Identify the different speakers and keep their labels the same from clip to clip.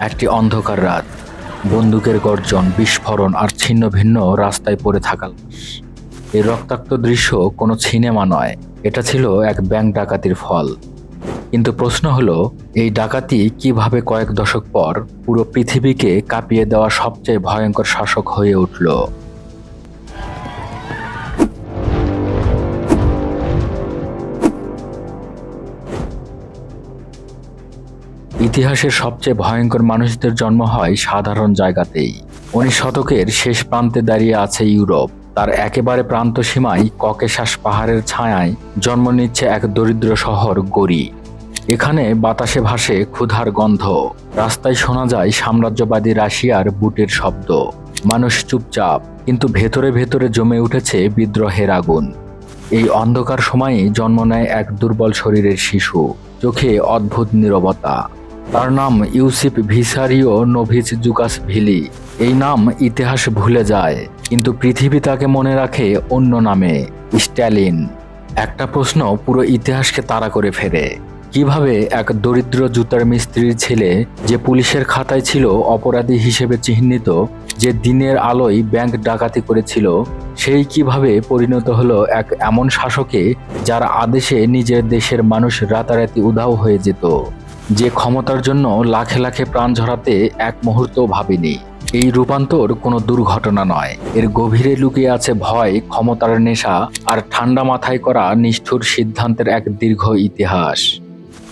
Speaker 1: একটি অন্ধকার রাত। বন্দুকের গর্জন, বিস্ফোরণ আর ছিন্ন ভিন্ন রাস্তায় পড়ে থাকা। এই রক্তাক্ত দৃশ্য কোনো সিনেমা নয়, এটা ছিল এক ব্যাংক ডাকাতির ফল। কিন্তু প্রশ্ন হলো, এই ডাকাতি কীভাবে কয়েক দশক পর পুরো পৃথিবীকে কাঁপিয়ে দেওয়া সবচেয়ে ভয়ঙ্কর শাসক হয়ে উঠল? ইতিহাসের সবচেয়ে ভয়ঙ্কর মানুষদের জন্ম হয় সাধারণ জায়গাতেই। উনিশ শতকের শেষ প্রান্তে দাঁড়িয়ে আছে ইউরোপ। তার একেবারে প্রান্ত সীমায় ককেশাস পাহাড়ের ছায়ায় জন্ম নিচ্ছে এক দরিদ্র শহর গড়ি এখানে বাতাসে ভাসে ক্ষুধার গন্ধ। রাস্তায় শোনা যায় সাম্রাজ্যবাদী রাশিয়ার বুটের শব্দ। মানুষ চুপচাপ, কিন্তু ভেতরে ভেতরে জমে উঠেছে বিদ্রোহের আগুন। এই অন্ধকার সময়ে জন্ম নেয় এক দুর্বল শরীরের শিশু। চোখে অদ্ভুত নীরবতা। তার নাম ইউসিপ ভিসারিও নোভিচ জুকাস ভিলি। এই নাম ইতিহাস ভুলে যায়, কিন্তু পৃথিবী তাকে মনে রাখে অন্য নামে, স্ট্যালিন। একটা প্রশ্ন পুরো ইতিহাসকে তাড়া করে ফেরে। কীভাবে এক দরিদ্র জুতার মিস্ত্রির ছেলে, যে পুলিশের খাতায় ছিল অপরাধী হিসেবে চিহ্নিত, যে দিনের আলোয় ব্যাংক ডাকাতি করেছিল, সেই কীভাবে পরিণত হলো এক এমন শাসকে, যার আদেশে নিজের দেশের মানুষ রাতারাতি উধাও হয়ে যেত। যে ক্ষমতার জন্য লাখে লাখে প্রাণ ঝরাতে এক মুহূর্ত ভাবেনি। এই রূপান্তর কোনো দুর্ঘটনা নয়। এর গভীরে লুকিয়ে আছে ভয়, ক্ষমতার নেশা আর ঠান্ডা মাথায় করা নিষ্ঠুর সিদ্ধান্তের এক দীর্ঘ ইতিহাস।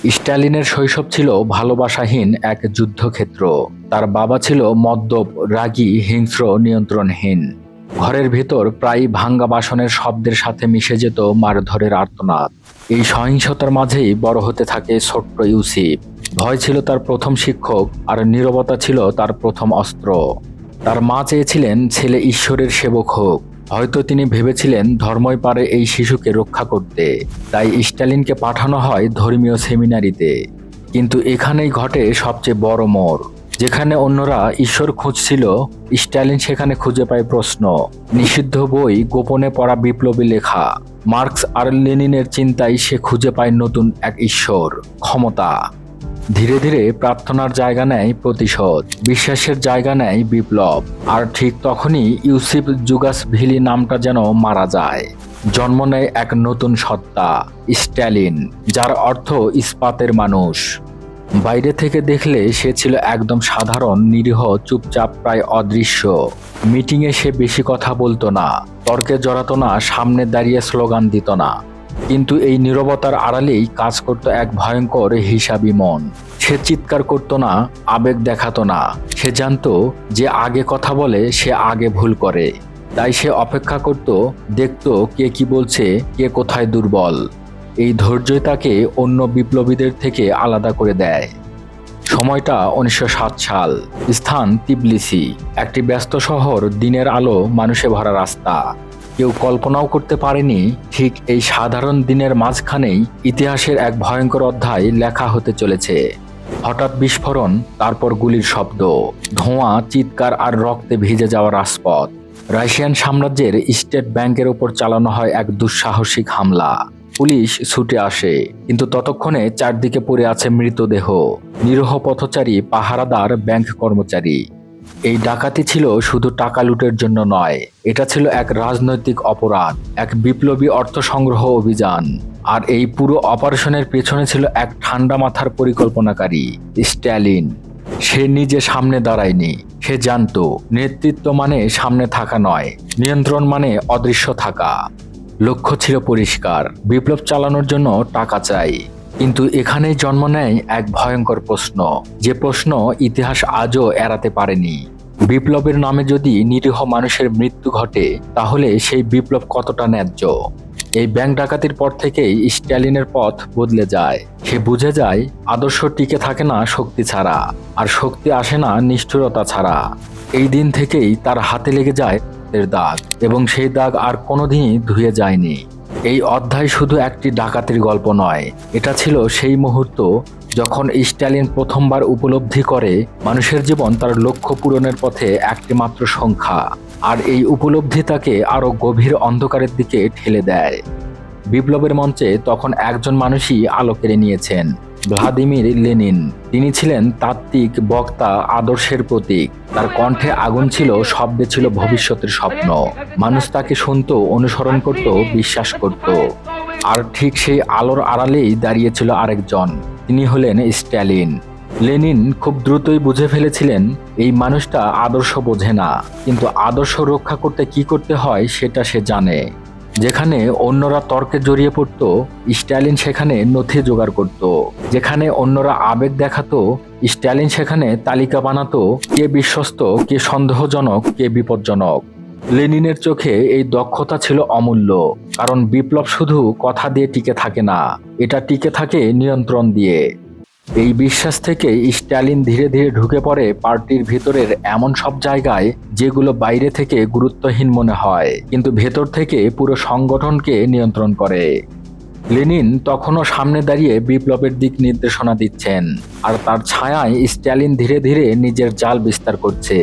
Speaker 1: স্ট্যালিনের শৈশব ছিল ভালোবাসাহীন এক যুদ্ধক্ষেত্র। তার বাবা ছিল মদ্যপ, রাগী, হিংস্র, নিয়ন্ত্রণহীন। ঘরের ভেতর প্রায় ভাঙ্গা বাসনের শব্দের সাথে মিশে যেত মারধরের আর্তনাদ। এই সহিংসতার মাঝেই বড় হতে থাকে ছোট্ট ইউসিফ। ভয় ছিল তার প্রথম শিক্ষক, আর নীরবতা ছিল তার প্রথম অস্ত্র। তার মা চেয়েছিলেন ছেলে ঈশ্বরের সেবক হোক। হয়তো তিনি ভেবেছিলেন ধর্মই পারে এই শিশুকে রক্ষা করতে। তাই স্ট্যালিনকে পাঠানো হয় ধর্মীয় সেমিনারিতে। কিন্তু এখানেই ঘটে সবচেয়ে বড় মোড়। যেখানে অন্যরা ঈশ্বর খুঁজছিল, স্ট্যালিন সেখানে খুঁজে পায় প্রশ্ন। নিষিদ্ধ বই, গোপনে পড়া বিপ্লবী লেখা। মার্কস আর লেনিনের চিন্তায় সে খুঁজে পায় নতুন এক ঈশ্বর, ক্ষমতা। ধীরে ধীরে প্রার্থনার জায়গা নেয় প্রতিশোধ, বিশ্বাসের জায়গা নেয় বিপ্লব। আর ঠিক তখনই ইউসিফ জুগাস ভিলি নামটা যেন মারা যায়। জন্ম নেয় এক নতুন সত্তা, স্ট্যালিন, যার অর্থ ইস্পাতের মানুষ। বাইরে থেকে দেখলে সে ছিল একদম সাধারণ, নিরীহ, চুপচাপ, প্রায় অদৃশ্য। মিটিংয়ে সে বেশি কথা বলতো না, তর্কে জড়াতো না, সামনে দাঁড়িয়ে স্লোগান দিত না। কিন্তু এই নীরবতার আড়ালেই কাজ করত এক ভয়ঙ্কর হিসাবি মন। সে চিৎকার করত না, আবেগ দেখাতো না। সে জানতো যে আগে কথা বলে সে আগে ভুল করে। তাই সে অপেক্ষা করত, দেখত কে কি বলছে, কে কোথায় দুর্বল। এই ধৈর্যই তাকে অন্য বিপ্লবীদের থেকে আলাদা করে দেয়। সময়টা উনিশশো সাত সাল, স্থান তিবলিসি। একটি ব্যস্ত শহর, দিনের আলো, মানুষে ভরা রাস্তা। কেউ কল্পনাও করতে পারেনি ঠিক এই সাধারণ দিনের মাঝখানেই ইতিহাসের এক ভয়ঙ্কর অধ্যায় লেখা হতে চলেছে। হঠাৎ বিস্ফোরণ, তারপর গুলির শব্দ, ধোঁয়া, চিৎকার আর রক্তে ভিজে যাওয়া রাজপথ। রাশিয়ান সাম্রাজ্যের স্টেট ব্যাংকের ওপর চালানো হয় এক দুঃসাহসিক হামলা। পুলিশ ছুটে আসে, কিন্তু ততক্ষণে চারদিকে পড়ে আছে মৃতদেহ। নিরহ পথচারী, পাহারাদার, ব্যাংক কর্মচারী। এই ডাকাতি ছিল শুধু টাকা লুটের জন্য নয়, এটা ছিল এক রাজনৈতিক অপরাধ, এক বিপ্লবী অর্থ সংগ্রহ অভিযান। আর এই পুরো অপারেশনের পেছনে ছিল এক ঠান্ডা মাথার পরিকল্পনাকারী, স্ট্যালিন। সে নিজে সামনে দাঁড়ায়নি, সে জানতো, নেতৃত্ব মানে সামনে থাকা নয়, নিয়ন্ত্রণ মানে অদৃশ্য থাকা। লক্ষ্য ছিল পরিষ্কার। বিপ্লব চালানোর জন্য টাকা চাই। কিন্তু এখানেই জন্ম নেয় এক ভয়ঙ্কর প্রশ্ন, যে প্রশ্ন ইতিহাস আজও এড়াতে পারেনি। বিপ্লবের নামে যদি নিরীহ মানুষের মৃত্যু ঘটে, তাহলে সেই বিপ্লব কতটা ন্যায্য? এই ব্যাংক ডাকাতির পর থেকেই স্ট্যালিনের পথ বদলে যায়। সে বুঝে যায়, আদর্শ টিকে থাকে না শক্তি ছাড়া, আর শক্তি আসে না নিষ্ঠুরতা ছাড়া। এই দিন থেকেই তার হাতে লেগে যায় এর দাগ, এবং সেই দাগ আর কোনোদিনই ধুয়ে যায়নি। এই অধ্যায় শুধু একটি ডাকাতির গল্প নয়, এটা ছিল সেই মুহূর্ত যখন স্ট্যালিন প্রথমবার উপলব্ধি করে মানুষের জীবন তার লক্ষ্য পূরণের পথে একটি মাত্র সংখ্যা, আর এই উপলব্ধি তাকে আরও গভীর অন্ধকারের দিকে ঠেলে দেয়। বিপ্লবের মঞ্চে তখন একজন মানুষই আলো কেড়ে নিয়েছেন। Vladimir Lenin. তিনি ছিলেন তাত্ত্বিক বক্তা আদর্শের প্রতীক। তার কণ্ঠে আগুন ছিল, শব্দে ছিল ভবিষ্যতের স্বপ্ন। মানুষ তাকে শুনত, অনুসরণ করত, বিশ্বাস করত। আর ঠিক সেই আলোর আড়ালেই দাঁড়িয়েছিল আরেকজন। তিনি হলেন স্ট্যালিন। লেনিন খুব দ্রুতই বুঝে ফেলেছিলেন, এই মানুষটা আদর্শ বোঝে না। কিন্তু আদর্শ রক্ষা করতে কি করতে হয়, সেটা সে জানে। যেখানে অন্যরা তর্কে জড়িয়ে পড়ত, স্ট্যালিন সেখানে নথি জোগাড় করত। যেখানে অন্যরা আবেগ দেখাতো, স্ট্যালিন সেখানে তালিকা বানাতো, কে বিশ্বস্ত, কে সন্দেহজনক, কে বিপজ্জনক। লেনিনের চোখে এই দক্ষতা ছিল অমূল্য, কারণ বিপ্লব শুধু কথা দিয়ে টিকে থাকে না, এটা টিকে থাকে নিয়ন্ত্রণ দিয়ে। এই বিশ্বাস থেকে স্ট্যালিন ধীরে ধীরে ঢুকে পড়ে পার্টির ভিতরের এমন সব জায়গায় যেগুলো বাইরে থেকে গুরুত্বহীন মনে হয়, কিন্তু ভেতর থেকে পুরো সংগঠনকে নিয়ন্ত্রণ করে। লেনিন তখনও সামনে দাঁড়িয়ে বিপ্লবের দিক নির্দেশনা দিচ্ছেন, আর তার ছায়ায় স্ট্যালিন ধীরে ধীরে নিজের জাল বিস্তার করছে।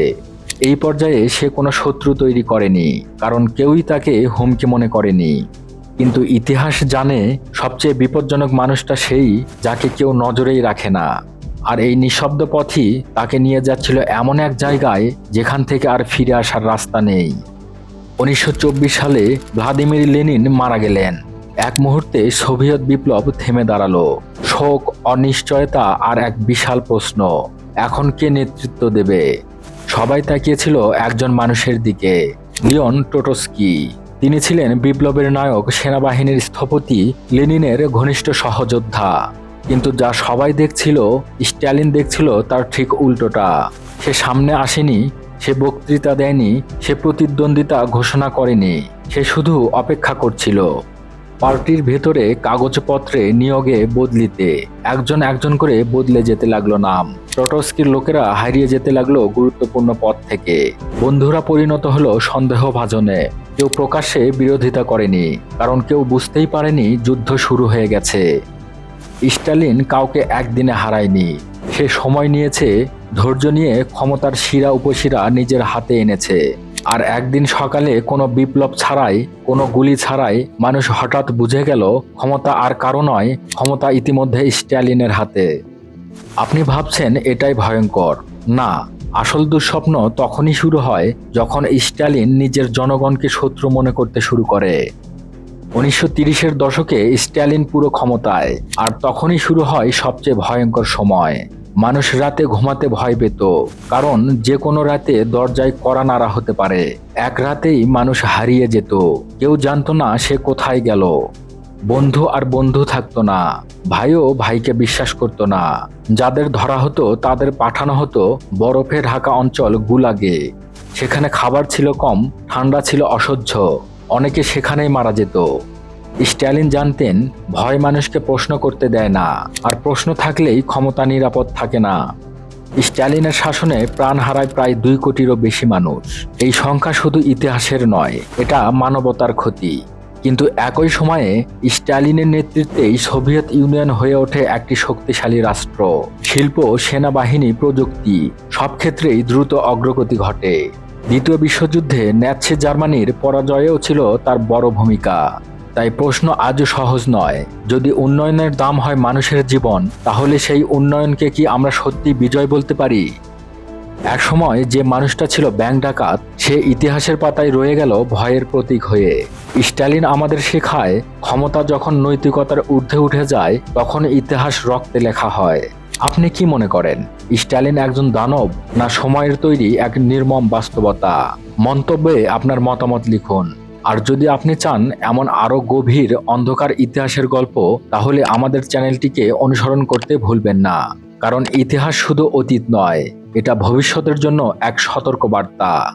Speaker 1: এই পর্যায়ে সে কোনো শত্রু তৈরি করেনি, কারণ কেউই তাকে হুমকি মনে করেনি। কিন্তু ইতিহাস জানে সবচেয়ে বিপজ্জনক মানুষটা সেই যাকে কেউ নজরেই রাখে না। আর এই নিঃশব্দ পথই তাকে নিয়ে যাচ্ছিল এমন এক জায়গায় যেখান থেকে আর ফিরে আসার রাস্তা নেই। উনিশশো চব্বিশ সালে ভ্লাদিমির লেনিন মারা গেলেন। এক মুহূর্তে সোভিয়েত বিপ্লব থেমে দাঁড়াল। শোক, অনিশ্চয়তা আর এক বিশাল প্রশ্ন, এখন কে নেতৃত্ব দেবে? সবাই তাকিয়েছিল একজন মানুষের দিকে, লিওন টোটস্কি। তিনি ছিলেন বিপ্লবের নায়ক, সেনাবাহিনীর স্থপতি, লেনিনের ঘনিষ্ঠ সহযোদ্ধা। কিন্তু যা সবাই দেখছিল, স্ট্যালিন দেখছিল, তার ঠিক উল্টোটা। সে সামনে আসেনি, সে বক্তৃতা দেয়নি, সে প্রতিদ্বন্দ্বিতা ঘোষণা করেনি, সে শুধু অপেক্ষা করছিল। পার্টির ভেতরে কাগজপত্রে নিয়োগে বদলিতে। একজন একজন করে বদলে যেতে লাগল নাম। টটস্কির লোকেরা হারিয়ে যেতে লাগল গুরুত্বপূর্ণ পদ থেকে। বন্ধুরা পরিণত হলো সন্দেহভাজনে। কেউ প্রকাশ্যে বিরোধিতা করেনি, কারণ কেউ বুঝতেই পারেনি যুদ্ধ শুরু হয়ে গেছে। স্টালিন কাউকে একদিনে হারায়নি। সে সময় নিয়েছে, ধৈর্য নিয়ে ক্ষমতার শিরা উপশিরা নিজের হাতে এনেছে। আর একদিন সকালে কোনো বিপ্লব ছাড়াই, কোনো গুলি ছাড়াই মানুষ হঠাৎ বুঝে গেল ক্ষমতা আর কারও নয়, ক্ষমতা ইতিমধ্যে স্ট্যালিনের হাতে। আপনি ভাবছেন এটাই ভয়ঙ্কর। না, আসল দুঃস্বপ্ন তখনই শুরু হয় যখন স্ট্যালিন নিজের জনগণকে শত্রু মনে করতে শুরু করে। উনিশশো তিরিশের দশকে স্ট্যালিন পুরো ক্ষমতায়, আর তখনই শুরু হয় সবচেয়ে ভয়ঙ্কর সময়। মানুষ রাতে ঘুমাতে ভয় পেত, কারণ যে কোনো রাতে দরজায় কড়া নাড়া হতে পারে। এক রাতেই মানুষ হারিয়ে যেত, কেউ জানতো না সে কোথায় গেল। বন্ধু আর বন্ধু থাকতো না, ভাইও ভাইকে বিশ্বাস করতো না। যাদের ধরা হতো, তাদের পাঠানো হতো বরফে ঢাকা অঞ্চল গুলাগে। সেখানে খাবার ছিল কম, ঠান্ডা ছিল অসহ্য, অনেকে সেখানেই মারা যেত। স্ট্যালিন জানতেন, ভয় মানুষকে প্রশ্ন করতে দেয় না, আর প্রশ্ন থাকলেই ক্ষমতা নিরাপদ থাকে না। স্ট্যালিনের শাসনে প্রাণ হারায় প্রায় দুই কোটিরও বেশি মানুষ। এই সংখ্যা শুধু ইতিহাসের নয়, এটা মানবতার ক্ষতি। কিন্তু একই সময়ে, স্ট্যালিনের নেতৃত্বেই সোভিয়েত ইউনিয়ন হয়ে ওঠে একটি শক্তিশালী রাষ্ট্র। শিল্প, সেনাবাহিনী, প্রযুক্তি, সব ক্ষেত্রেই দ্রুত অগ্রগতি ঘটে। দ্বিতীয় বিশ্বযুদ্ধে ন্যাৎসি জার্মানির পরাজয়েও ছিল তার বড় ভূমিকা। তাই প্রশ্ন আজও সহজ নয়। যদি উন্নয়নের দাম হয় মানুষের জীবন, তাহলে সেই উন্নয়নকে কি আমরা সত্যি বিজয় বলতে পারি? এক সময় যে মানুষটা ছিল ব্যাংক ডাকাত, সে ইতিহাসের পাতায় রয়ে গেল ভয়ের প্রতীক হয়ে। স্ট্যালিন আমাদের শেখায়, ক্ষমতা যখন নৈতিকতার ঊর্ধ্বে উঠে যায়, তখন ইতিহাস রক্তে লেখা হয়। আপনি কি মনে করেন, স্ট্যালিন একজন দানব, না সময়ের তৈরি এক নির্মম বাস্তবতা? মন্তব্যে আপনার মতামত লিখুন। আর যদি আপনি চান এমন আরও গভীর অন্ধকার ইতিহাসের গল্প, তাহলে আমাদের চ্যানেলটিকে অনুসরণ করতে ভুলবেন না। কারণ ইতিহাস শুধু অতীত নয়, এটা ভবিষ্যতের জন্য এক সতর্ক বার্তা